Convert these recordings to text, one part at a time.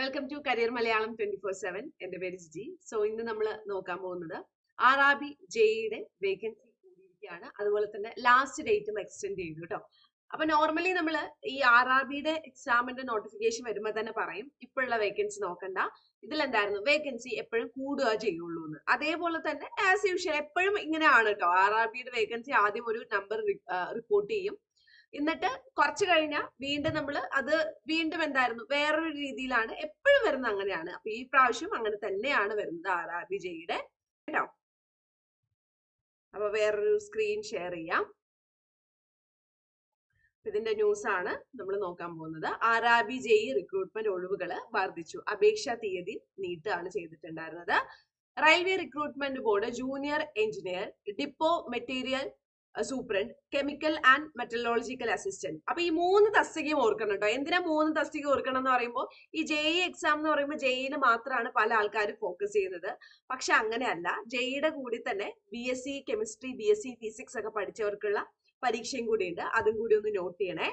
Welcome to career Malayalam twenty four seven എന്റെ പേര് G so ഇന്ന് നമ്മൾ നോക്കാൻ പോകുന്നത് ആർ ആർ ബി ജെയുടെ വേക്കൻസി കൂടിയിരിക്കുകയാണ്. അതുപോലെ തന്നെ ലാസ്റ്റ് ഡേറ്റും എക്സ്റ്റെൻഡ് ചെയ്തു കേട്ടോ. അപ്പൊ നോർമലി നമ്മൾ ഈ ആർ ആർ ബിയുടെ എക്സാമിന്റെ നോട്ടിഫിക്കേഷൻ വരുമ്പോൾ തന്നെ പറയും ഇപ്പോഴുള്ള വേക്കൻസി നോക്കണ്ട. ഇതിലെന്തായിരുന്നു? വേക്കൻസി എപ്പോഴും കൂടുക ചെയ്യുള്ളൂ എന്ന്. അതേപോലെ തന്നെ ആസ് യൂഷ്വൽ എപ്പോഴും ഇങ്ങനെയാണ് കേട്ടോ. ആർ ആർ ബിയുടെ വേക്കൻസി ആദ്യം ഒരു നമ്പർ റിപ്പോർട്ട് ചെയ്യും. എന്നിട്ട് കുറച്ച് കഴിഞ്ഞാൽ വീണ്ടും നമ്മൾ അത് വീണ്ടും എന്തായിരുന്നു? വേറൊരു രീതിയിലാണ് എപ്പോഴും വരുന്നത് അങ്ങനെയാണ്. അപ്പൊ ഈ പ്രാവശ്യം അങ്ങനെ തന്നെയാണ് വരുന്നത് ആർ ആർ ബി ജെയുടെ. കേട്ടോ? അപ്പൊ വേറൊരു സ്ക്രീൻ ഷെയർ ചെയ്യാം. ഇതിന്റെ ന്യൂസ് ആണ് നമ്മൾ നോക്കാൻ പോകുന്നത്. ആർ ആർ ബി റിക്രൂട്ട്മെന്റ് ഒഴിവുകൾ വർദ്ധിച്ചു. അപേക്ഷാ തീയതി നീട്ടുകയാണ് ചെയ്തിട്ടുണ്ടായിരുന്നത്. Railway recruitment board junior engineer depot material superintendent chemical and metallurgical assistant അപ്പൊ ഈ മൂന്ന് തസ്തികയും ഓർക്കണം കേട്ടോ എന്തിനാ മൂന്ന് തസ്തിക ഓർക്കണം എന്ന് പറയുമ്പോൾ ഈ ജെ ഇ എക്സാം എന്ന് പറയുമ്പോൾ ജെഇന് മാത്രമാണ് പല ആൾക്കാരും ഫോക്കസ് ചെയ്യുന്നത്. പക്ഷെ അങ്ങനെയല്ല. ജെയിയുടെ കൂടി തന്നെ B S C chemistry B S C physics ഒക്കെ പഠിച്ചവർക്കുള്ള പരീക്ഷയും കൂടി ഉണ്ട് അതും കൂടി ഒന്ന് നോട്ട് ചെയ്യണേ.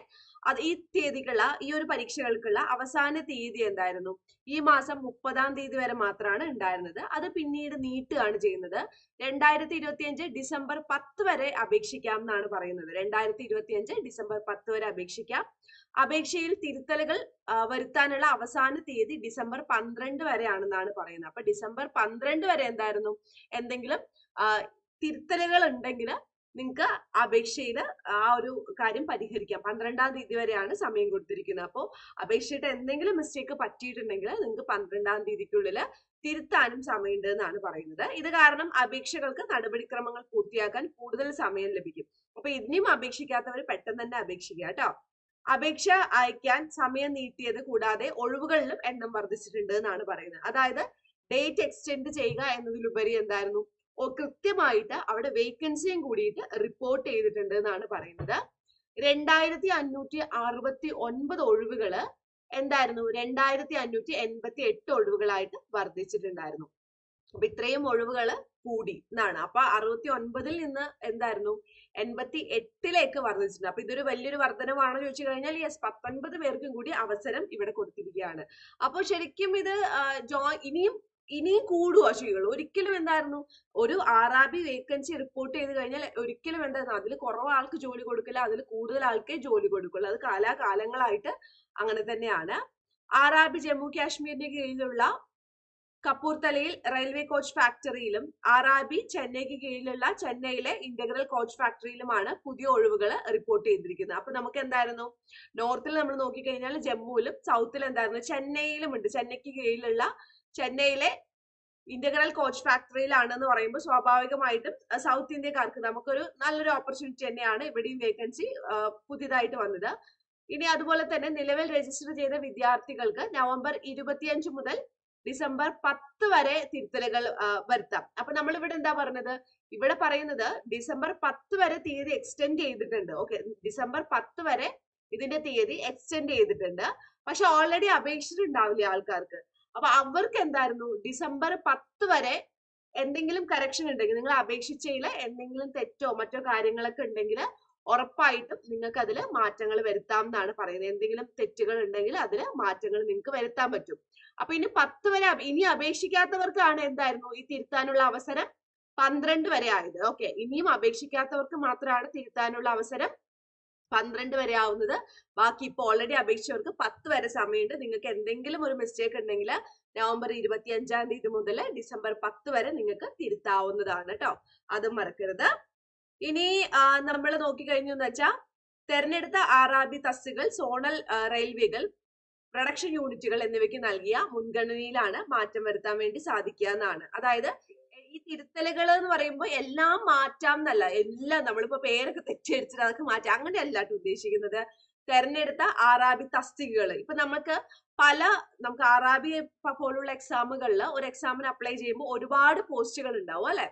അത് ഈ തീയതിക്കുള്ള ഈ ഒരു പരീക്ഷകൾക്കുള്ള അവസാന തീയതി എന്തായിരുന്നു? ഈ മാസം മുപ്പതാം തീയതി വരെ മാത്രമാണ് ഉണ്ടായിരുന്നത്. അത് പിന്നീട് നീട്ടുകയാണ് ചെയ്യുന്നത്. രണ്ടായിരത്തി ഇരുപത്തി അഞ്ച് ഡിസംബർ പത്ത് വരെ അപേക്ഷിക്കാം എന്നാണ് പറയുന്നത്. രണ്ടായിരത്തി ഇരുപത്തി അഞ്ച് ഡിസംബർ പത്ത് വരെ അപേക്ഷിക്കാം. അപേക്ഷയിൽ തിരുത്തലുകൾ വരുത്താനുള്ള അവസാന തീയതി ഡിസംബർ പന്ത്രണ്ട് വരെയാണെന്നാണ് പറയുന്നത്. അപ്പൊ ഡിസംബർ പന്ത്രണ്ട് വരെ എന്തായിരുന്നു? എന്തെങ്കിലും തിരുത്തലുകൾ ഉണ്ടെങ്കിൽ നിങ്ങൾക്ക് അപേക്ഷയിൽ ആ ഒരു കാര്യം പരിഹരിക്കാം. പന്ത്രണ്ടാം തീയതി വരെയാണ് സമയം കൊടുത്തിരിക്കുന്നത്. അപ്പോൾ അപേക്ഷയുടെ എന്തെങ്കിലും മിസ്റ്റേക്ക് പറ്റിയിട്ടുണ്ടെങ്കിൽ നിങ്ങൾക്ക് പന്ത്രണ്ടാം തീയതിക്കുള്ളിൽ തിരുത്താനും സമയമുണ്ട് എന്നാണ് പറയുന്നത്. ഇത് കാരണം അപേക്ഷകൾക്ക് നടപടിക്രമങ്ങൾ പൂർത്തിയാക്കാൻ കൂടുതൽ സമയം ലഭിക്കും. അപ്പൊ ഇനിയും അപേക്ഷിക്കാത്തവർ പെട്ടെന്ന് തന്നെ അപേക്ഷിക്കുക കേട്ടോ. അപേക്ഷ അയക്കാൻ സമയം നീട്ടിയത് കൂടാതെ ഒഴിവുകളിലും എണ്ണം വർദ്ധിച്ചിട്ടുണ്ട് എന്നാണ് പറയുന്നത്. അതായത് ഡേറ്റ് എക്സ്റ്റെൻഡ് ചെയ്യുക എന്നതിലുപരി എന്തായിരുന്നു? കൃത്യമായിട്ട് അവിടെ വേക്കൻസിയും കൂടിയിട്ട് റിപ്പോർട്ട് ചെയ്തിട്ടുണ്ട് എന്നാണ് പറയുന്നത്. രണ്ടായിരത്തി അഞ്ഞൂറ്റി അറുപത്തി ഒൻപത് ഒഴിവുകൾ എന്തായിരുന്നു? രണ്ടായിരത്തി അഞ്ഞൂറ്റി എൺപത്തി എട്ട് ഒഴിവുകളായിട്ട് വർദ്ധിച്ചിട്ടുണ്ടായിരുന്നു. അപ്പൊ ഇത്രയും ഒഴിവുകൾ കൂടി എന്നാണ്. അപ്പൊ അറുപത്തി ഒൻപതിൽ നിന്ന് എന്തായിരുന്നു? എൺപത്തി എട്ടിലേക്ക് വർദ്ധിച്ചിട്ടുണ്ട്. അപ്പൊ ഇതൊരു വലിയൊരു വർധനമാണെന്ന് ചോദിച്ചു കഴിഞ്ഞാൽ യെസ് പത്തൊൻപത് പേർക്കും കൂടി അവസരം ഇവിടെ കൊടുത്തിരിക്കുകയാണ്. അപ്പോൾ ശരിക്കും ഇത് ജോ ഇനിയും ഇനിയും കൂടുക ചെയ്യുള്ളൂ ഒരിക്കലും എന്തായിരുന്നു? ഒരു R R B vacancy report ചെയ്ത് കഴിഞ്ഞാൽ ഒരിക്കലും എന്തായിരുന്നു? അതിൽ കുറവ് ആൾക്ക് ജോലി കൊടുക്കില്ല അതിൽ കൂടുതൽ ആൾക്കേ ജോലി കൊടുക്കുള്ളൂ. അത് കാലാകാലങ്ങളായിട്ട് അങ്ങനെ തന്നെയാണ്. ആർ ആർ ബി ജമ്മു കാശ്മീരിന്റെ കീഴിലുള്ള കപ്പൂർത്തലയിൽ റെയിൽവേ കോച്ച് ഫാക്ടറിയിലും ആർ ആർ ബി ചെന്നൈക്ക് കീഴിലുള്ള ചെന്നൈയിലെ ഇന്റഗ്രൽ കോച്ച് ഫാക്ടറിയിലുമാണ് പുതിയ ഒഴിവുകൾ റിപ്പോർട്ട് ചെയ്തിരിക്കുന്നത്. അപ്പൊ നമുക്ക് എന്തായിരുന്നു നോർത്തിൽ നമ്മൾ നോക്കിക്കഴിഞ്ഞാൽ ജമ്മുവിലും സൗത്തിൽ എന്തായിരുന്നു? ചെന്നൈയിലും ഉണ്ട് ചെന്നൈക്ക് കീഴിലുള്ള ചെന്നൈയിലെ ഇന്റഗ്രൽ കോച്ച് ഫാക്ടറിയിലാണ് എന്ന് പറയുമ്പോൾ സ്വാഭാവികമായിട്ടും സൗത്ത് ഇന്ത്യക്കാർക്ക് നമുക്കൊരു നല്ലൊരു ഓപ്പർച്യൂണിറ്റി തന്നെയാണ് ഇവിടെയും വേക്കൻസി പുതിയതായിട്ട് വന്നത്. ഇനി അതുപോലെ തന്നെ നിലവിൽ രജിസ്റ്റർ ചെയ്ത വിദ്യാർത്ഥികൾക്ക് നവംബർ ഇരുപത്തിയഞ്ച് മുതൽ ഡിസംബർ പത്ത് വരെ തിരുത്തലുകൾ വരുത്താം. അപ്പൊ നമ്മൾ ഇവിടെ എന്താ പറഞ്ഞത്? ഇവിടെ പറയുന്നത് ഡിസംബർ പത്ത് വരെ തീയതി എക്സ്റ്റെൻഡ് ചെയ്തിട്ടുണ്ട്. ഓക്കെ ഡിസംബർ പത്ത് വരെ ഇതിന്റെ തീയതി എക്സ്റ്റെൻഡ് ചെയ്തിട്ടുണ്ട്. പക്ഷെ ഓൾറെഡി അപേക്ഷിച്ചിട്ടുണ്ടാവില്ലേ ആൾക്കാർക്ക്. അപ്പൊ അവർക്ക് എന്തായിരുന്നു ഡിസംബർ പത്ത് വരെ എന്തെങ്കിലും കറക്ഷൻ ഉണ്ടെങ്കിൽ നിങ്ങൾ അപേക്ഷിച്ചതിൽ എന്തെങ്കിലും തെറ്റോ മറ്റോ കാര്യങ്ങളൊക്കെ ഉണ്ടെങ്കിൽ ഉറപ്പായിട്ടും നിങ്ങൾക്ക് അതിൽ മാറ്റങ്ങൾ വരുത്താം എന്നാണ് പറയുന്നത്. എന്തെങ്കിലും തെറ്റുകൾ ഉണ്ടെങ്കിൽ അതിൽ മാറ്റങ്ങൾ നിങ്ങൾക്ക് വരുത്താൻ പറ്റും. അപ്പൊ ഇനി പത്ത് വരെ ഇനി അപേക്ഷിക്കാത്തവർക്കാണ് എന്തായിരുന്നു ഈ തിരുത്താനുള്ള അവസരം? പന്ത്രണ്ട് വരെ ആയത്. ഓക്കെ. ഇനിയും അപേക്ഷിക്കാത്തവർക്ക് മാത്രമാണ് തിരുത്താനുള്ള അവസരം. പന്ത്രണ്ട് വരെ ആവുന്നത്. ബാക്കി ഇപ്പോൾ ഓൾറെഡി അപേക്ഷിച്ചവർക്ക് പത്ത് വരെ സമയമുണ്ട്. നിങ്ങൾക്ക് എന്തെങ്കിലും ഒരു മിസ്റ്റേക്ക് ഉണ്ടെങ്കിൽ നവംബർ ഇരുപത്തി അഞ്ചാം തീയതി മുതൽ ഡിസംബർ പത്ത് വരെ നിങ്ങൾക്ക് തിരുത്താവുന്നതാണ് കേട്ടോ അതും മറക്കരുത്. ഇനി നമ്മൾ നോക്കിക്കഴിഞ്ഞു എന്ന് വെച്ചാൽ തെരഞ്ഞെടുത്ത ആർ തസ്സുകൾ സോണൽ റെയിൽവേകൾ പ്രൊഡക്ഷൻ യൂണിറ്റുകൾ എന്നിവയ്ക്ക് നൽകിയ മുൻഗണനയിലാണ് മാറ്റം വരുത്താൻ വേണ്ടി സാധിക്കുക എന്നാണ്. അതായത് ഈ തിരുത്തലുകൾ എന്ന് പറയുമ്പോൾ എല്ലാം മാറ്റാം എന്നല്ല എല്ലാം നമ്മളിപ്പോ പേരൊക്കെ തെറ്റിദ്ധരിച്ചിട്ട് അതൊക്കെ മാറ്റാം. അങ്ങനെയല്ല കേട്ടോ ഉദ്ദേശിക്കുന്നത്. തെരഞ്ഞെടുത്ത ആർ തസ്തികകൾ ഇപ്പൊ നമുക്ക് പല നമുക്ക് ആറാബി പോലുള്ള എക്സാമുകളിൽ ഒരു എക്സാമിന് അപ്ലൈ ചെയ്യുമ്പോൾ ഒരുപാട് പോസ്റ്റുകൾ ഉണ്ടാവും അല്ലെ?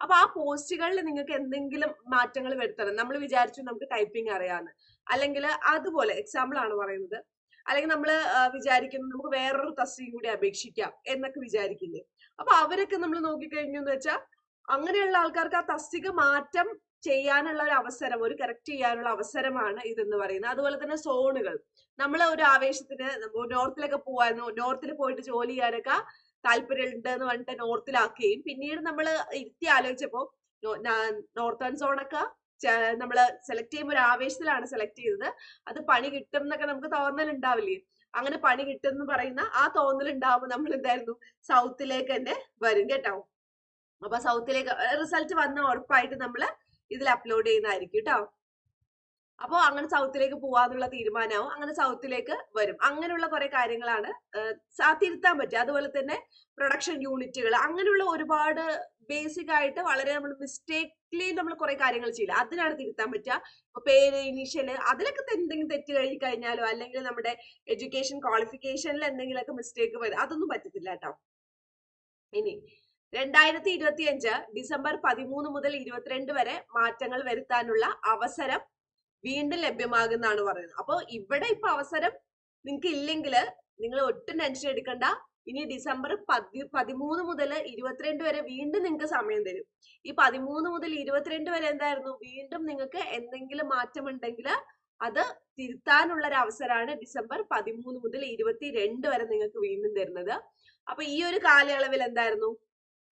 അപ്പൊ ആ പോസ്റ്റുകളിൽ നിങ്ങൾക്ക് എന്തെങ്കിലും മാറ്റങ്ങൾ വരുത്തണം. നമ്മൾ വിചാരിച്ചു നമുക്ക് ടൈപ്പിംഗ് അറിയാന്ന്. അല്ലെങ്കിൽ അതുപോലെ എക്സാമ്പിൾ ആണ് പറയുന്നത് അല്ലെങ്കിൽ നമ്മൾ വിചാരിക്കുന്നു നമുക്ക് വേറൊരു തസ്തിക കൂടി അപേക്ഷിക്കാം എന്നൊക്കെ വിചാരിക്കില്ലേ? അപ്പൊ അവരൊക്കെ നമ്മൾ നോക്കിക്കഴിഞ്ഞു എന്ന് വെച്ചാൽ അങ്ങനെയുള്ള ആൾക്കാർക്ക് ആ തസ്തിക മാറ്റം ചെയ്യാനുള്ള ഒരു അവസരം ഒരു കറക്റ്റ് ചെയ്യാനുള്ള അവസരമാണ് ഇതെന്ന് പറയുന്നത്. അതുപോലെ തന്നെ സോണുകൾ. നമ്മൾ ഒരു ആവേശത്തിന് നോർത്തിലൊക്കെ പോവായിരുന്നു. നോർത്തിൽ പോയിട്ട് ജോലി ചെയ്യാനൊക്കെ താല്പര്യമുണ്ട് എന്ന് പറഞ്ഞിട്ട് നോർത്തിലാക്കുകയും പിന്നീട് നമ്മൾ ഇരുത്തി ആലോചിച്ചപ്പോൾ നോർത്തേൺ സോണൊക്കെ നമ്മൾ സെലക്ട് ചെയ്യുമ്പോൾ ഒരു ആവേശത്തിലാണ് സെലക്ട് ചെയ്തത്. അത് പണി കിട്ടും എന്നൊക്കെ നമുക്ക് തോന്നൽ ഉണ്ടാവില്ലേ അങ്ങനെ പണി കിട്ടും എന്ന് പറയുന്ന ആ തോന്നൽ ഉണ്ടാവുമ്പോൾ നമ്മൾ എന്തായിരുന്നു സൗത്തിലേക്ക് തന്നെ വരും കേട്ടോ. അപ്പൊ സൗത്തിലേക്ക് റിസൾട്ട് വന്ന ഉറപ്പായിട്ട് നമ്മൾ ഇതിൽ അപ്ലോഡ് ചെയ്യുന്നതായിരിക്കും കേട്ടോ. അപ്പോൾ അങ്ങനെ സൗത്തിലേക്ക് പോവാന്നുള്ള തീരുമാനമാവും അങ്ങനെ സൗത്തിലേക്ക് വരും. അങ്ങനെയുള്ള കുറെ കാര്യങ്ങളാണ് തിരുത്താൻ പറ്റുക. അതുപോലെ തന്നെ പ്രൊഡക്ഷൻ യൂണിറ്റുകൾ അങ്ങനെയുള്ള ഒരുപാട് ബേസിക് ആയിട്ട് വളരെ നമ്മൾ മിസ്റ്റേക്ക്ലി നമ്മൾ കുറെ കാര്യങ്ങൾ ചെയ്യില്ല. അതിനാണ് തിരുത്താൻ പറ്റുക. ഇപ്പൊ പേര് ഇനീഷ്യൽ അതിലൊക്കെ എന്തെങ്കിലും തെറ്റ് കഴിഞ്ഞ് കഴിഞ്ഞാലോ അല്ലെങ്കിൽ നമ്മുടെ എഡ്യൂക്കേഷൻ ക്വാളിഫിക്കേഷനിൽ എന്തെങ്കിലുമൊക്കെ മിസ്റ്റേക്ക് വരും. അതൊന്നും പറ്റത്തില്ല കേട്ടോ. ഇനി രണ്ടായിരത്തി ഇരുപത്തി അഞ്ച് ഡിസംബർ പതിമൂന്ന് മുതൽ ഇരുപത്തിരണ്ട് വരെ മാറ്റങ്ങൾ വരുത്താനുള്ള അവസരം വീണ്ടും ലഭ്യമാകുന്നാണ് പറയുന്നത്. അപ്പോൾ ഇവിടെ ഇപ്പൊ അവസരം നിങ്ങൾക്ക് ഇല്ലെങ്കിൽ നിങ്ങൾ ഒട്ടും ടെൻഷൻ എടുക്കണ്ട. ഇനി ഡിസംബർ പതി പതിമൂന്ന് മുതൽ ഇരുപത്തിരണ്ട് വരെ വീണ്ടും നിങ്ങൾക്ക് സമയം തരും. ഈ പതിമൂന്ന് മുതൽ ഇരുപത്തിരണ്ട് വരെ എന്തായിരുന്നു? വീണ്ടും നിങ്ങൾക്ക് എന്തെങ്കിലും മാറ്റം ഉണ്ടെങ്കിൽ അത് തിരുത്താനുള്ള ഒരു അവസരമാണ് ഡിസംബർ പതിമൂന്ന് മുതൽ ഇരുപത്തിരണ്ട് വരെ നിങ്ങൾക്ക് വീണ്ടും തരുന്നത്. അപ്പൊ ഈ ഒരു കാലയളവിൽ എന്തായിരുന്നു?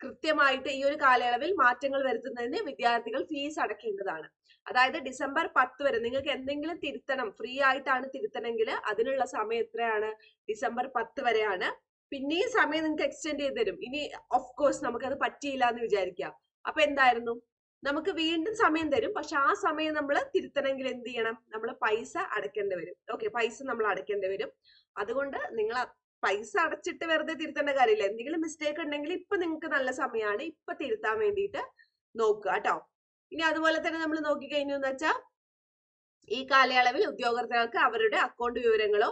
കൃത്യമായിട്ട് ഈ ഒരു കാലയളവിൽ മാറ്റങ്ങൾ വരുത്തുന്നതിന് വിദ്യാർത്ഥികൾ ഫീസ് അടക്കേണ്ടതാണ്. അതായത് ഡിസംബർ പത്ത് വരെ നിങ്ങൾക്ക് എന്തെങ്കിലും തിരുത്തണം ഫ്രീ ആയിട്ടാണ് തിരുത്തണമെങ്കിൽ അതിനുള്ള സമയം എത്രയാണ്? ഡിസംബർ പത്ത് വരെയാണ്. പിന്നെയും സമയം നിങ്ങൾക്ക് എക്സ്റ്റെൻഡ് ചെയ്ത് തരും. ഇനി ഓഫ് കോഴ്സ് നമുക്കത് പറ്റിയില്ല എന്ന് വിചാരിക്കാം. അപ്പൊ എന്തായിരുന്നു? നമുക്ക് വീണ്ടും സമയം തരും. പക്ഷെ ആ സമയം നമ്മൾ തിരുത്തണമെങ്കിൽ എന്ത് ചെയ്യണം? നമ്മൾ പൈസ അടയ്ക്കേണ്ടി വരും. ഓക്കെ പൈസ നമ്മൾ അടയ്ക്കേണ്ടി വരും. അതുകൊണ്ട് നിങ്ങൾ പൈസ അടച്ചിട്ട് വെറുതെ തിരുത്തേണ്ട കാര്യമില്ല. എന്തെങ്കിലും മിസ്റ്റേക്ക് ഉണ്ടെങ്കിൽ ഇപ്പൊ നിങ്ങൾക്ക് നല്ല സമയമാണ്. ഇപ്പൊ തിരുത്താൻ വേണ്ടിയിട്ട് നോക്കുക കേട്ടോ. ഇനി അതുപോലെ തന്നെ നമ്മൾ നോക്കിക്കഴിഞ്ഞു എന്ന് വെച്ചാൽ ഈ കാലയളവിൽ ഉദ്യോഗാർത്ഥികൾക്ക് അവരുടെ അക്കൗണ്ട് വിവരങ്ങളോ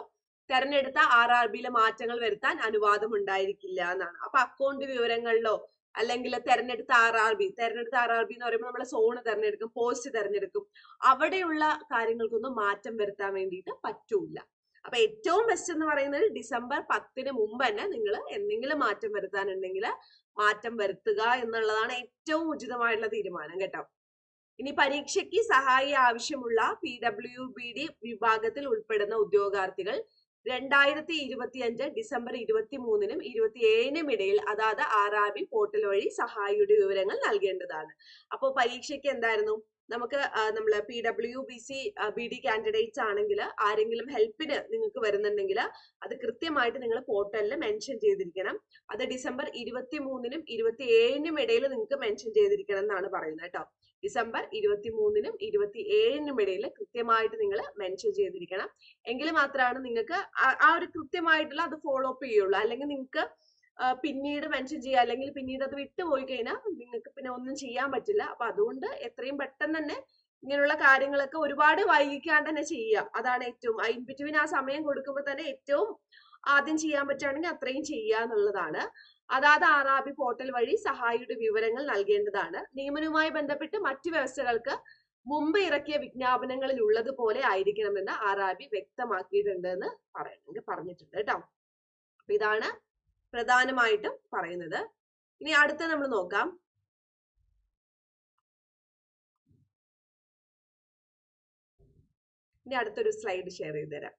തെരഞ്ഞെടുത്ത ആർ ആർ ബിയിലെ മാറ്റങ്ങൾ വരുത്താൻ അനുവാദം ഉണ്ടായിരിക്കില്ല എന്നാണ്. അപ്പൊ അക്കൗണ്ട് വിവരങ്ങളിലോ അല്ലെങ്കിൽ തെരഞ്ഞെടുത്ത ആർ ആർ ബി തെരഞ്ഞെടുത്ത ആർ ആർ ബി എന്ന് പറയുമ്പോൾ നമ്മൾ സോണ് തെരഞ്ഞെടുക്കും പോസ്റ്റ് തെരഞ്ഞെടുക്കും. അവിടെയുള്ള കാര്യങ്ങൾക്കൊന്നും മാറ്റം വരുത്താൻ വേണ്ടിയിട്ട് പറ്റൂല. അപ്പൊ ഏറ്റവും ബെസ്റ്റ് എന്ന് പറയുന്നത് ഡിസംബർ പത്തിന് മുമ്പ് തന്നെ നിങ്ങൾ എന്തെങ്കിലും മാറ്റം വരുത്താനുണ്ടെങ്കിൽ മാറ്റം വരുത്തുക എന്നുള്ളതാണ് ഏറ്റവും ഉചിതമായിട്ടുള്ള തീരുമാനം കേട്ടോ. ഇനി പരീക്ഷയ്ക്ക് സഹായി ആവശ്യമുള്ള പി ഡബ്ല്യു ബി ഡി വിഭാഗത്തിൽ ഉൾപ്പെടുന്ന ഉദ്യോഗാർത്ഥികൾ രണ്ടായിരത്തി ഇരുപത്തി അഞ്ച് ഡിസംബർ ഇരുപത്തി മൂന്നിനും ഇരുപത്തി ഏഴിനും ഇടയിൽ അതാത് ആറാബി പോർട്ടൽ വഴി സഹായിയുടെ വിവരങ്ങൾ നൽകേണ്ടതാണ്. അപ്പോൾ പരീക്ഷയ്ക്ക് എന്തായിരുന്നു? നമുക്ക് നമ്മൾ P W B C B D candidates ആണെങ്കിൽ ആരെങ്കിലും ഹെൽപ്പിന് നിങ്ങൾക്ക് വരുന്നുണ്ടെങ്കിൽ അത് കൃത്യമായിട്ട് നിങ്ങൾ പോർട്ടലിൽ മെൻഷൻ ചെയ്തിരിക്കണം. അത് ഡിസംബർ ഇരുപത്തി മൂന്നിനും ഇരുപത്തി ഏഴിനും ഇടയിൽ നിങ്ങൾക്ക് മെൻഷൻ ചെയ്തിരിക്കണം എന്നാണ് പറയുന്നത് കേട്ടോ. ഡിസംബർ ഇരുപത്തി മൂന്നിനും ഇരുപത്തി ഏഴിനും ഇടയിൽ കൃത്യമായിട്ട് നിങ്ങൾ മെൻഷൻ ചെയ്തിരിക്കണം. എങ്കിൽ മാത്രമാണ് നിങ്ങൾക്ക് ആ ഒരു കൃത്യമായിട്ടുള്ള അത് ഫോളോ അപ്പ് ചെയ്യുള്ളൂ. അല്ലെങ്കിൽ നിങ്ങൾക്ക് പിന്നീട് മെൻഷൻ ചെയ്യുക അല്ലെങ്കിൽ പിന്നീട് അത് വിട്ടുപോയി കഴിഞ്ഞാൽ നിങ്ങൾക്ക് പിന്നെ ഒന്നും ചെയ്യാൻ പറ്റില്ല. അപ്പൊ അതുകൊണ്ട് എത്രയും പെട്ടെന്ന് തന്നെ ഇങ്ങനെയുള്ള കാര്യങ്ങളൊക്കെ ഒരുപാട് വൈകിക്കാണ്ട് തന്നെ ചെയ്യുക അതാണ് ഏറ്റവും ഇൻ ബിറ്റ്വീൻ ആ സമയം കൊടുക്കുമ്പോൾ തന്നെ ഏറ്റവും ആദ്യം ചെയ്യാൻ പറ്റുകയാണെങ്കിൽ അത്രയും ചെയ്യുക എന്നുള്ളതാണ് അതാത് ആർ ആർ ബി പോർട്ടൽ വഴി സഹായിയുടെ വിവരങ്ങൾ നൽകേണ്ടതാണ്. നിയമനവുമായി ബന്ധപ്പെട്ട് മറ്റു വ്യവസ്ഥകൾക്ക് മുമ്പ് ഇറക്കിയ വിജ്ഞാപനങ്ങളിൽ ഉള്ളതുപോലെ ആയിരിക്കണമെന്ന് ആർ ആർ ബി വ്യക്തമാക്കിയിട്ടുണ്ട് എന്ന് പറയുന്നത് പറഞ്ഞിട്ടുണ്ട് കേട്ടോ. അപ്പൊ ഇതാണ് പ്രധാനമായിട്ടും പറയുന്നത്. ഇനി അടുത്ത നമ്മൾ നോക്കാം. ഇനി അടുത്തൊരു സ്ലൈഡ് ഷെയർ ചെയ്ത് തരാം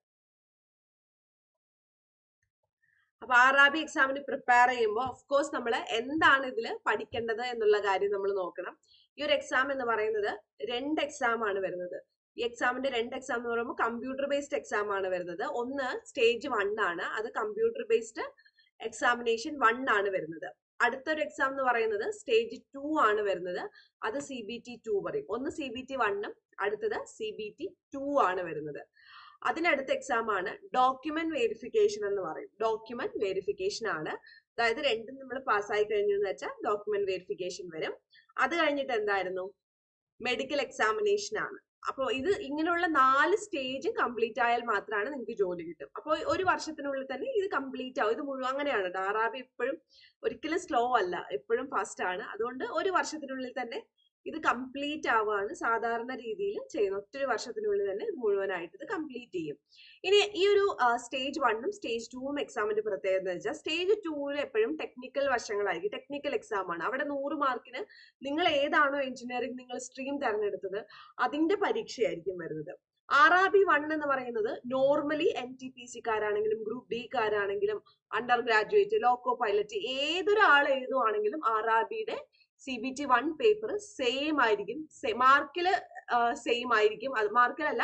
അപ്പൊ ആർ ആർ ബി എക്സാമിന് പ്രിപ്പയർ ചെയ്യുമ്പോൾ ഓഫ് കോഴ്സ് നമ്മൾ എന്താണ് ഇതിൽ പഠിക്കേണ്ടത് എന്നുള്ള കാര്യം നമ്മൾ നോക്കണം. ഈ ഒരു എക്സാം എന്ന് പറയുന്നത് രണ്ട് എക്സാം ആണ് വരുന്നത്. ഈ എക്സാമിന്റെ രണ്ട് എക്സാം എന്ന് പറയുമ്പോൾ കമ്പ്യൂട്ടർ ബേസ്ഡ് എക്സാം ആണ് വരുന്നത്. ഒന്ന് സ്റ്റേജ് വൺ ആണ്. അത് കമ്പ്യൂട്ടർ ബേസ്ഡ് എക്സാമിനേഷൻ വൺ ആണ് വരുന്നത്. അടുത്തൊരു എക്സാം എന്ന് പറയുന്നത് സ്റ്റേജ് ടു ആണ് വരുന്നത്. അത് സി ബി ടി ടു പറയും. ഒന്ന് സി ബി ടി വണ്ണും അടുത്തത് സി ബി ടി ടു ആണ് വരുന്നത്. അതിനടുത്ത എക്സാം ആണ് ഡോക്യുമെന്റ് വെരിഫിക്കേഷൻ എന്ന് പറയും. ഡോക്യുമെന്റ് വെരിഫിക്കേഷൻ ആണ്. അതായത് രണ്ടും നമ്മൾ പാസ്സായി കഴിഞ്ഞു എന്ന് വെച്ചാൽ ഡോക്യുമെന്റ് വെരിഫിക്കേഷൻ വരും. അത് കഴിഞ്ഞിട്ട് എന്തായിരുന്നു? മെഡിക്കൽ എക്സാമിനേഷൻ ആണ്. അപ്പോൾ ഇത് ഇങ്ങനെയുള്ള നാല് സ്റ്റേജ് കംപ്ലീറ്റ് ആയാൽ മാത്രമാണ് നിങ്ങൾക്ക് ജോലി കിട്ടും. അപ്പോൾ ഒരു വർഷത്തിനുള്ളിൽ തന്നെ ഇത് കംപ്ലീറ്റ് ആവും. ഇത് മുഴുവൻ അങ്ങനെയാണ് ഡാറാബി എപ്പോഴും ഒരിക്കലും സ്ലോ അല്ല. എപ്പോഴും ഫാസ്റ്റ് ആണ്. അതുകൊണ്ട് ഒരു വർഷത്തിനുള്ളിൽ തന്നെ ഇത് കംപ്ലീറ്റ് ആവുകയാണ് സാധാരണ രീതിയിൽ ചെയ്യുന്നത്. ഒറ്റൊരു വർഷത്തിനുള്ളിൽ തന്നെ ഇത് മുഴുവനായിട്ട് ഇത് കംപ്ലീറ്റ് ചെയ്യും. ഇനി ഈ ഒരു സ്റ്റേജ് വണ്ണും സ്റ്റേജ് ടൂവും എക്സാമിന്റെ പ്രത്യേകത എന്ന് വെച്ചാൽ സ്റ്റേജ് ടൂവിൽ എപ്പോഴും ടെക്നിക്കൽ വശങ്ങളായിരിക്കും. ടെക്നിക്കൽ എക്സാം ആണ്. അവിടെ നൂറ് മാർക്കിന് നിങ്ങൾ ഏതാണോ എഞ്ചിനീയറിംഗ് നിങ്ങൾ സ്ട്രീം തിരഞ്ഞെടുത്തത് അതിന്റെ പരീക്ഷയായിരിക്കും വരുന്നത്. ആർ ആർ ബി വൺ എന്ന് പറയുന്നത് നോർമലി എൻ ടി പി സിക്കാരാണെങ്കിലും ഗ്രൂപ്പ് ഡി കാരാണെങ്കിലും അണ്ടർ ഗ്രാജുവേറ്റ് ലോക്കോ പൈലറ്റ് ഏതൊരാൾ എഴുതുവാണെങ്കിലും ആർ ആർ ബിയുടെ C B T one paper same ആയിരിക്കും. മാർക്കിൽ സെയിം ആയിരിക്കും. അത് മാർക്കിലല്ല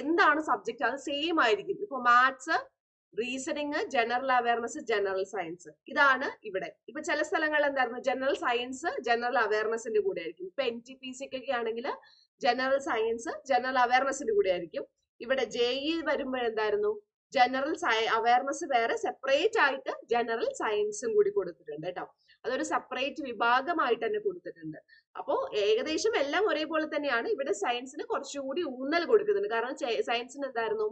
എന്താണ് സബ്ജക്ട് അത് സെയിം ആയിരിക്കും. ഇപ്പൊ maths reasoning general awareness general science ഇതാണ് ഇവിടെ. ഇപ്പൊ ചില സ്ഥലങ്ങളിൽ എന്തായിരുന്നു? ജനറൽ സയൻസ് ജനറൽ അവയർനെസിന്റെ കൂടെ ആയിരിക്കും. ഇപ്പൊ എൻ ടി പി സിക്ക് ഒക്കെ ആണെങ്കിൽ ജനറൽ സയൻസ് ജനറൽ അവയർനെസിന്റെ കൂടെ ആയിരിക്കും. ഇവിടെ ജെ ഇ വരുമ്പോൾ എന്തായിരുന്നു? ജനറൽ അവയർനെസ് വേറെ സെപ്പറേറ്റ് ആയിട്ട് ജനറൽ സയൻസും കൂടി കൊടുത്തിട്ടുണ്ട് കേട്ടോ. അതൊരു സെപ്പറേറ്റ് വിഭാഗമായിട്ട് തന്നെ കൊടുത്തിട്ടുണ്ട്. അപ്പോൾ ഏകദേശം എല്ലാം ഒരേപോലെ തന്നെയാണ് ഇവിടെ സയൻസിന് കുറച്ചുകൂടി ഊന്നൽ കൊടുക്കുന്നുണ്ട്. കാരണം സയൻസിന് എന്തായിരുന്നു?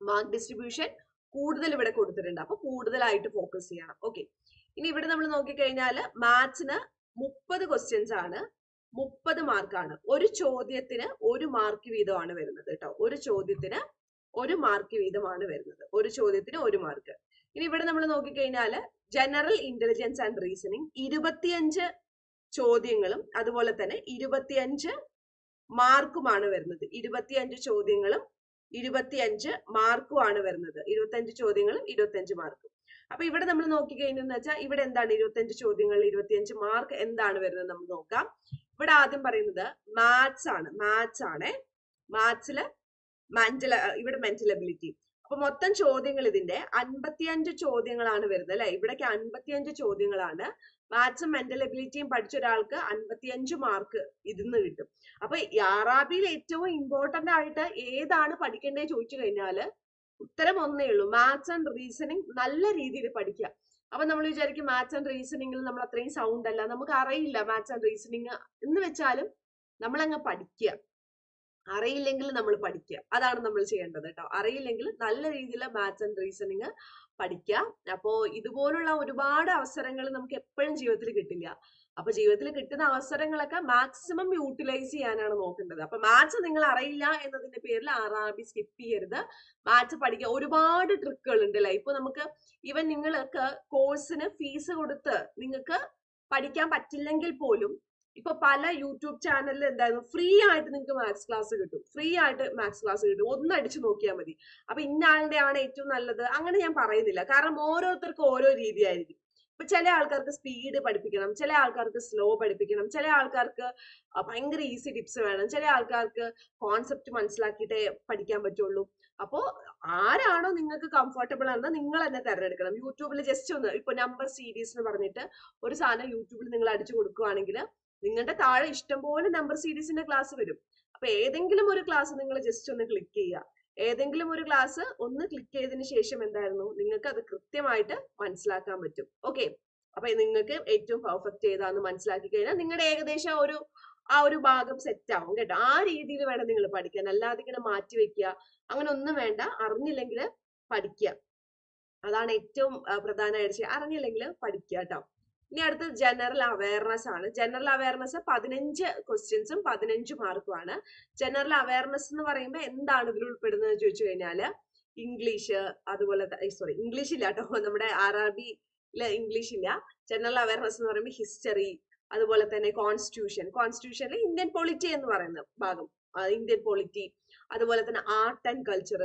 മാർക്ക് ഡിസ്ട്രിബ്യൂഷൻ കൂടുതൽ ഇവിടെ കൊടുത്തിട്ടുണ്ട്. അപ്പൊ കൂടുതലായിട്ട് ഫോക്കസ് ചെയ്യണം. ഓക്കെ ഇനി ഇവിടെ നമ്മൾ നോക്കിക്കഴിഞ്ഞാൽ മാത്സിന് മുപ്പത് ക്വസ്റ്റ്യൻസ് ആണ്. മുപ്പത് മാർക്കാണ് ഒരു ചോദ്യത്തിന് ഒരു മാർക്ക് വീതമാണ് വരുന്നത് കേട്ടോ. ഒരു ചോദ്യത്തിന് ഒരു മാർക്ക് വീതമാണ് വരുന്നത്. ഒരു ചോദ്യത്തിന് ഒരു മാർക്ക് ഇനി ഇവിടെ നമ്മൾ നോക്കിക്കഴിഞ്ഞാൽ ജനറൽ ഇന്റലിജൻസ് ആൻഡ് റീസണിങ് ഇരുപത്തിയഞ്ച് ചോദ്യങ്ങളും അതുപോലെ തന്നെ ഇരുപത്തിയഞ്ച് മാർക്കുമാണ് വരുന്നത്. ഇരുപത്തിയഞ്ച് ചോദ്യങ്ങളും ഇരുപത്തിയഞ്ച് മാർക്കുമാണ് വരുന്നത്. ഇരുപത്തിയഞ്ച് ചോദ്യങ്ങളും ഇരുപത്തിയഞ്ച് മാർക്കും. അപ്പൊ ഇവിടെ നമ്മൾ നോക്കിക്കഴിഞ്ഞെന്ന് വെച്ചാൽ ഇവിടെ എന്താണ് ഇരുപത്തിയഞ്ച് ചോദ്യങ്ങൾ ഇരുപത്തിയഞ്ച് മാർക്ക് എന്താണ് വരുന്നത് നമുക്ക് നോക്കാം. ഇവിടെ ആദ്യം പറയുന്നത് മാത്സ് ആണ്. മാത്സ് ആണ്. മാത്സിൽ മെന്റൽ ഇവിടെ മെന്റൽ എബിലിറ്റി അപ്പൊ മൊത്തം ചോദ്യങ്ങൾ ഇതിന്റെ അൻപത്തിയഞ്ച് ചോദ്യങ്ങളാണ് വരുന്നത് അല്ലെ? ഇവിടേക്ക് അൻപത്തിയഞ്ച് ചോദ്യങ്ങളാണ്. മാത്സും മെന്റൽ എബിലിറ്റിയും പഠിച്ച ഒരാൾക്ക് അൻപത്തിയഞ്ച് മാർക്ക് ഇതിന്ന് കിട്ടും. അപ്പൊ യാറാബിയിൽ ഏറ്റവും ഇമ്പോർട്ടന്റ് ആയിട്ട് ഏതാണ് പഠിക്കേണ്ടത് ചോദിച്ചു കഴിഞ്ഞാൽ ഉത്തരം ഒന്നേ ഉള്ളൂ. മാത്സ് ആൻഡ് റീസണിങ് നല്ല രീതിയിൽ പഠിക്കുക. അപ്പൊ നമ്മൾ വിചാരിക്കും മാത്സ് ആൻഡ് റീസണിങ്ങിൽ നമ്മൾ അത്രയും സൗണ്ട് അല്ല. നമുക്ക് അറിയില്ല മാത്സ് ആൻഡ് റീസണിങ് എന്ന് വെച്ചാലും നമ്മളങ്ങ് പഠിക്കുക. അറിയില്ലെങ്കിൽ നമ്മൾ പഠിക്കുക അതാണ് നമ്മൾ ചെയ്യേണ്ടത് കേട്ടോ അറിയില്ലെങ്കിൽ നല്ല രീതിയിൽ മാത്സ് ആൻഡ് റീസണിങ് പഠിക്കുക അപ്പോ ഇതുപോലുള്ള ഒരുപാട് അവസരങ്ങൾ നമുക്ക് എപ്പോഴും ജീവിതത്തിൽ കിട്ടില്ല. അപ്പൊ ജീവിതത്തിൽ കിട്ടുന്ന അവസരങ്ങളൊക്കെ മാക്സിമം യൂട്ടിലൈസ് ചെയ്യാനാണ് നോക്കേണ്ടത്. അപ്പൊ മാത്സ് നിങ്ങൾ അറിയില്ല എന്നതിന്റെ പേരിൽ ആർ സ്കിപ്പ് ചെയ്യരുത്. മാത്സ് പഠിക്കുക ഒരുപാട് ട്രിക്കുകൾ ഉണ്ട് അല്ലെ ഇപ്പൊ നമുക്ക് ഇവൻ നിങ്ങൾക്ക് കോഴ്സിന് ഫീസ് കൊടുത്ത് നിങ്ങൾക്ക് പഠിക്കാൻ പറ്റില്ലെങ്കിൽ പോലും ഇപ്പൊ പല യൂട്യൂബ് ചാനലിൽ എന്തായിരുന്നു? ഫ്രീ ആയിട്ട് നിങ്ങൾക്ക് മാത്സ് ക്ലാസ് കിട്ടും. ഫ്രീ ആയിട്ട് മാത്സ് ക്ലാസ് കിട്ടും. ഒന്ന് അടിച്ചു നോക്കിയാൽ മതി. അപ്പൊ ഇന്ന ആളുടെ ആണ് ഏറ്റവും നല്ലത്. അങ്ങനെ ഞാൻ പറയുന്നില്ല. കാരണം ഓരോരുത്തർക്കും ഓരോ രീതിയായിരിക്കും. ഇപ്പൊ ചില ആൾക്കാർക്ക് സ്പീഡ് പഠിപ്പിക്കണം. ചില ആൾക്കാർക്ക് സ്ലോ പഠിപ്പിക്കണം. ചില ആൾക്കാർക്ക് ഭയങ്കര ഈസി ടിപ്സ് വേണം. ചില ആൾക്കാർക്ക് കോൺസെപ്റ്റ് മനസ്സിലാക്കിയിട്ടേ പഠിക്കാൻ പറ്റുള്ളൂ. അപ്പോ ആരാണോ നിങ്ങൾക്ക് കംഫർട്ടബിൾ ആണെന്ന് നിങ്ങൾ തന്നെ തിരഞ്ഞെടുക്കണം. യൂട്യൂബിൽ ജസ്റ്റ് ഒന്ന് ഇപ്പൊ നമ്പർ സീരീസ് എന്ന് പറഞ്ഞിട്ട് ഒരു സാധനം യൂട്യൂബിൽ നിങ്ങൾ അടിച്ചു കൊടുക്കുകയാണെങ്കിൽ നിങ്ങളുടെ താഴെ ഇഷ്ടംപോലെ നമ്പർ സീരീസിന്റെ ക്ലാസ് വരും. അപ്പൊ ഏതെങ്കിലും ഒരു ക്ലാസ് നിങ്ങൾ ജസ്റ്റ് ഒന്ന് ക്ലിക്ക് ചെയ്യുക. ഏതെങ്കിലും ഒരു ക്ലാസ് ഒന്ന് ക്ലിക്ക് ചെയ്തതിന് ശേഷം എന്തായിരുന്നു? നിങ്ങൾക്ക് അത് കൃത്യമായിട്ട് മനസ്സിലാക്കാൻ പറ്റും. ഓക്കെ അപ്പൊ നിങ്ങൾക്ക് ഏറ്റവും പെർഫെക്റ്റ് ഏതാന്ന് മനസ്സിലാക്കി കഴിഞ്ഞാൽ നിങ്ങളുടെ ഏകദേശം ഒരു ആ ഒരു ഭാഗം സെറ്റ് ആവും കേട്ടോ. ആ രീതിയിൽ വേണം നിങ്ങൾ പഠിക്കാൻ. അല്ലാതെ ഇങ്ങനെ മാറ്റി വെക്കുക. അങ്ങനെ ഒന്നും വേണ്ട. അറിഞ്ഞില്ലെങ്കിൽ പഠിക്കുക. അതാണ് ഏറ്റവും പ്രധാനമായിട്ട് അറിഞ്ഞില്ലെങ്കിൽ പഠിക്കുക കേട്ടോ. ഇനി അടുത്ത ജനറൽ അവയർനെസ് ആണ്. ജനറൽ അവയർനെസ് പതിനഞ്ച് ക്വസ്റ്റ്യൻസും പതിനഞ്ച് മാർക്കുമാണ് ജനറൽ അവയർനെസ് എന്ന് പറയുമ്പോൾ എന്താണ് ഇതിൽ ഉൾപ്പെടുന്നത് ചോദിച്ചു കഴിഞ്ഞാൽ ഇംഗ്ലീഷ് അതുപോലെ സോറി ഇംഗ്ലീഷ് ഇല്ല കേട്ടോ നമ്മുടെ ആർ ഇംഗ്ലീഷ് ഇല്ല. ജനറൽ അവയർനെസ് എന്ന് പറയുമ്പോൾ ഹിസ്റ്ററി അതുപോലെ തന്നെ കോൺസ്റ്റിറ്റ്യൂഷൻ കോൺസ്റ്റിറ്റ്യൂഷനിൽ ഇന്ത്യൻ പോളിറ്റി എന്ന് പറയുന്ന ഭാഗം ഇന്ത്യൻ പോളിറ്റി അതുപോലെ തന്നെ art and culture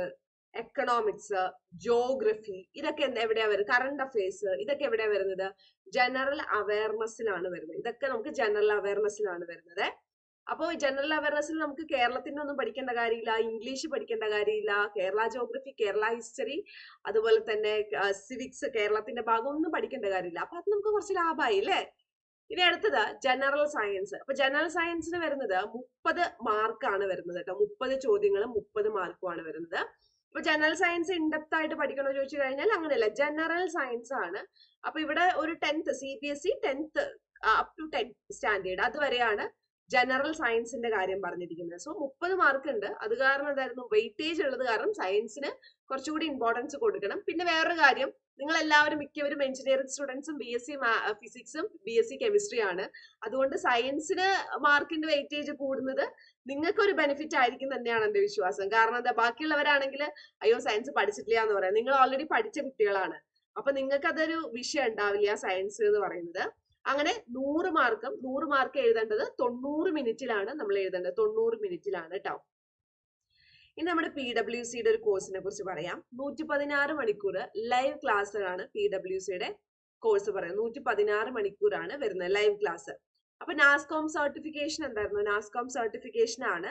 economics geography ഇതൊക്കെ എന്താ എവിടെയാ വരുന്നത്? കറണ്ട് അഫയേഴ്സ് ഇതൊക്കെ എവിടെയാ വരുന്നത്? ജനറൽ അവയർനെസ്സിലാണ് വരുന്നത്. ഇതൊക്കെ നമുക്ക് ജനറൽ അവയർനെസ്സിലാണ് വരുന്നത്. അപ്പോൾ ജനറൽ അവയർനെസ്സിൽ നമുക്ക് കേരളത്തിന്റെ ഒന്നും പഠിക്കേണ്ട കാര്യമില്ല ഇംഗ്ലീഷ് പഠിക്കേണ്ട കാര്യമില്ല കേരള ജോഗ്രഫി കേരള ഹിസ്റ്ററി അതുപോലെ തന്നെ സിവിക്സ് കേരളത്തിന്റെ ഭാഗം ഒന്നും പഠിക്കേണ്ട കാര്യമില്ല. അപ്പൊ അത് നമുക്ക് കുറച്ച് ലാഭമായി അല്ലേ? ഇനി അടുത്തത് ജനറൽ സയൻസ് അപ്പൊ ജനറൽ സയൻസിന് വരുന്നത് മുപ്പത് മാർക്കാണ് വരുന്നത് കേട്ടോ. മുപ്പത് ചോദ്യങ്ങളും മുപ്പത് മാർക്കുമാണ് വരുന്നത്. ഇപ്പൊ ജനറൽ സയൻസ് ഇൻഡെപ്ത് ആയിട്ട് പഠിക്കണോ ചോദിച്ചു കഴിഞ്ഞാൽ അങ്ങനെയല്ല. ജനറൽ സയൻസ് ആണ്. അപ്പൊ ഇവിടെ ഒരു tenth C B S E tenth up to tenth standard അതുവരെയാണ് general സയൻസിന്റെ കാര്യം പറഞ്ഞിരിക്കുന്നത്. സോ മുപ്പത് മാർക്ക് ഉണ്ട്. അത് കാരണം എന്തായിരുന്നു? വെയിറ്റേജ് ഉള്ളത് കാരണം സയൻസിന് കുറച്ചുകൂടി ഇമ്പോർട്ടൻസ് കൊടുക്കണം. പിന്നെ വേറൊരു കാര്യം നിങ്ങൾ എല്ലാവരും മിക്കവരും എഞ്ചിനീയറിംഗ് സ്റ്റുഡൻസും ബി എസ് സി ഫിസിക്സും ബി എസ് സി കെമിസ്ട്രി ആണ്. അതുകൊണ്ട് സയൻസിന് മാർക്കിന്റെ വെയിറ്റേജ് കൂടുന്നത് നിങ്ങൾക്ക് ഒരു ബെനിഫിറ്റ് ആയിരിക്കും തന്നെയാണ് എന്റെ വിശ്വാസം. കാരണം എന്താ ബാക്കിയുള്ളവരാണെങ്കിൽ അയ്യോ സയൻസ് പഠിച്ചിട്ടില്ല എന്ന് പറയാം. നിങ്ങൾ ഓൾറെഡി പഠിച്ച കുട്ടികളാണ്. അപ്പൊ നിങ്ങൾക്ക് അതൊരു വിഷയം ഉണ്ടാവില്ല സയൻസ് എന്ന് പറയുന്നത്. അങ്ങനെ നൂറ് മാർക്കും നൂറ് മാർക്ക് എഴുതേണ്ടത് തൊണ്ണൂറ് മിനിറ്റിലാണ് നമ്മൾ എഴുതേണ്ടത്. തൊണ്ണൂറ് മിനിറ്റിലാണ് കേട്ടോ ഇനി നമ്മുടെ പി ഡബ്ല്യു സിയുടെ ഒരു കോഴ്സിനെ കുറിച്ച് പറയാം. നൂറ്റി പതിനാറ് മണിക്കൂർ ലൈവ് ക്ലാസ്സുകളാണ് പി ഡബ്ല്യു സിയുടെ കോഴ്സ് പറയുന്നത്. നൂറ്റി പതിനാറ് മണിക്കൂറാണ് വരുന്നത് ലൈവ് ക്ലാസ് അപ്പൊ നാസ്കോം സർട്ടിഫിക്കേഷൻ എന്തായിരുന്നു? നാസ്കോം സർട്ടിഫിക്കേഷൻ ആണ്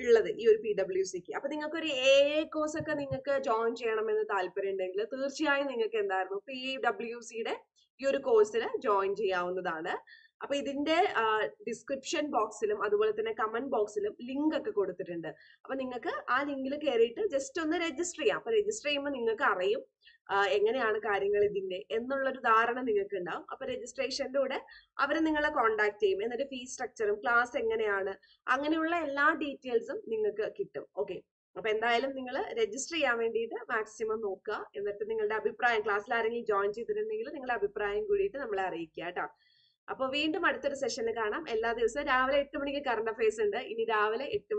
ഉള്ളത് ഈ ഒരു പി ഡബ്ല്യു സിക്ക് അപ്പൊ നിങ്ങൾക്ക് ഒരു എ എ കോഴ്സ് ഒക്കെ നിങ്ങൾക്ക് ജോയിൻ ചെയ്യണമെന്ന് താല്പര്യം ഉണ്ടെങ്കിൽ തീർച്ചയായും നിങ്ങൾക്ക് എന്തായിരുന്നു പി ഡബ്ല്യു സിയുടെ ഈ ഒരു കോഴ്സിൽ ജോയിൻ ചെയ്യാവുന്നതാണ്. അപ്പൊ ഇതിന്റെ ഡിസ്ക്രിപ്ഷൻ ബോക്സിലും അതുപോലെ തന്നെ കമന്റ് ബോക്സിലും ലിങ്ക് ഒക്കെ കൊടുത്തിട്ടുണ്ട്. അപ്പൊ നിങ്ങൾക്ക് ആ ലിങ്കിൽ കയറിയിട്ട് ജസ്റ്റ് ഒന്ന് രജിസ്റ്റർ ചെയ്യാം. അപ്പൊ രജിസ്റ്റർ ചെയ്യുമ്പോൾ നിങ്ങൾക്ക് അറിയും എങ്ങനെയാണ് കാര്യങ്ങൾ ഇതിന്റെ എന്നുള്ളൊരു ധാരണ നിങ്ങൾക്ക് ഉണ്ടാവും അപ്പൊ രജിസ്ട്രേഷന്റെ കൂടെ അവർ നിങ്ങളെ കോൺടാക്ട് ചെയ്യും. എന്നിട്ട് ഫീസ് സ്ട്രക്ചറും ക്ലാസ് എങ്ങനെയാണ് അങ്ങനെയുള്ള എല്ലാ ഡീറ്റെയിൽസും നിങ്ങൾക്ക് കിട്ടും. ഓക്കെ അപ്പൊ എന്തായാലും നിങ്ങൾ രജിസ്റ്റർ ചെയ്യാൻ വേണ്ടിയിട്ട് മാക്സിമം നോക്കുക. എന്നിട്ട് നിങ്ങളുടെ അഭിപ്രായം ക്ലാസ്സിൽ ആരെങ്കിലും ജോയിൻ ചെയ്തിട്ടുണ്ടെങ്കിൽ നിങ്ങളുടെ അഭിപ്രായം കൂടിയിട്ട് നമ്മളെ അറിയിക്കുക കേട്ടോ. അപ്പൊ വീണ്ടും അടുത്തൊരു സെഷനിൽ കാണാം. എല്ലാ ദിവസവും രാവിലെ എട്ട് മണിക്ക് കറണ്ട് അഫയേഴ്സ് ഉണ്ട്. ഇനി രാവിലെ എട്ട്